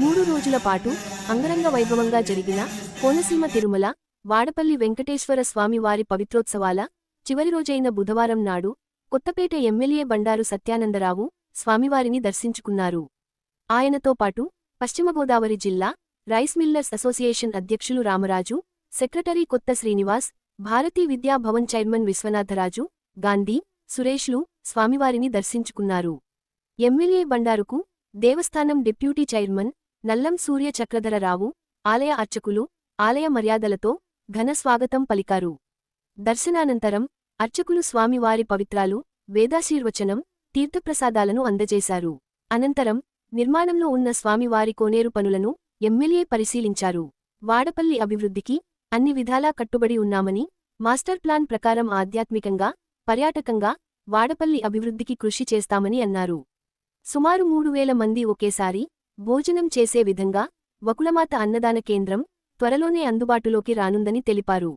మూడు రోజుల పాటు అంగరంగ వైభవంగా జరిగిన కోనసీమ తిరుమల వాడపల్లి వెంకటేశ్వర స్వామి వారి పవిత్రోత్సవాల చివరి రోజైన బుధవారం నాడు కొత్తపేట ఎమ్మెల్యే బండారు సత్యానందరావు స్వామివారిని దర్శించుకున్నారు. ఆయనతో పాటు పశ్చిమ గోదావరి జిల్లా రైస్ మిల్లర్స్ అసోసియేషన్ అధ్యక్షులు రామరాజు సెక్రటరీ కొత్త శ్రీనివాస్ భారతీ విద్యా భవన్ చైర్మన్ విశ్వనాథరాజు గాంధీ సురేష్లు స్వామివారిని దర్శించుకున్నారు. ఎమ్మెల్యే బండారుకు దేవస్థానం డిప్యూటీ చైర్మన్ నల్లం సూర్య చక్రధరరావు ఆలయ అర్చకులు ఆలయ మర్యాదలతో ఘన స్వాగతం పలికారు. దర్శనానంతరం అర్చకులు స్వామివారి పవిత్రాలు వేదాశీర్వచనం తీర్థప్రసాదాలను అందజేశారు. అనంతరం నిర్మాణంలో ఉన్న స్వామివారి కోనేరు పనులను ఎమ్మెల్యే పరిశీలించారు. వాడపల్లి అభివృద్ధికి అన్ని విధాలా కట్టుబడి ఉన్నామని మాస్టర్ ప్లాన్ ప్రకారం ఆధ్యాత్మికంగా పర్యాటకంగా వాడపల్లి అభివృద్ధికి కృషి చేస్తామని అన్నారు. సుమారు మూడు వేల మంది ఒకేసారి భోజనం చేసే విధంగా వకులమాత అన్నదాన కేంద్రం త్వరలోనే అందుబాటులోకి రానుందని తెలిపారు.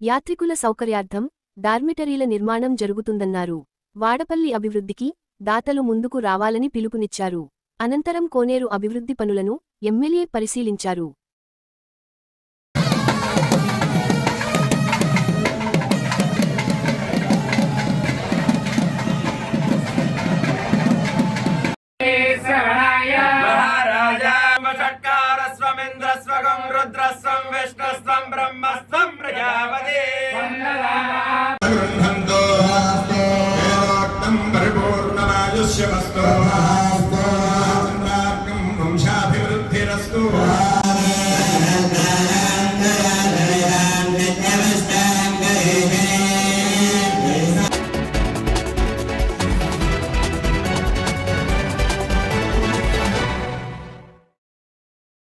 యాత్రికుల సౌకర్యార్థం డార్మిటరీల నిర్మాణం జరుగుతుందన్నారు. వాడపల్లి అభివృద్ధికి దాతలు ముందుకు రావాలని పిలుపునిచ్చారు. అనంతరం కోనేరు అభివృద్ధి పనులను ఎమ్మెల్యే పరిశీలించారు. महाराजामषट्कारस्वमिन्द्रस्वगं रुद्रस्वं विष्णुस्वं ब्रह्मस्वं प्रजापते गृह्णन्तो वेदोक्तं परिपूर्णमायुष्यमस्तु सम्राज्ञं वंशाभिवृद्धिरस्तु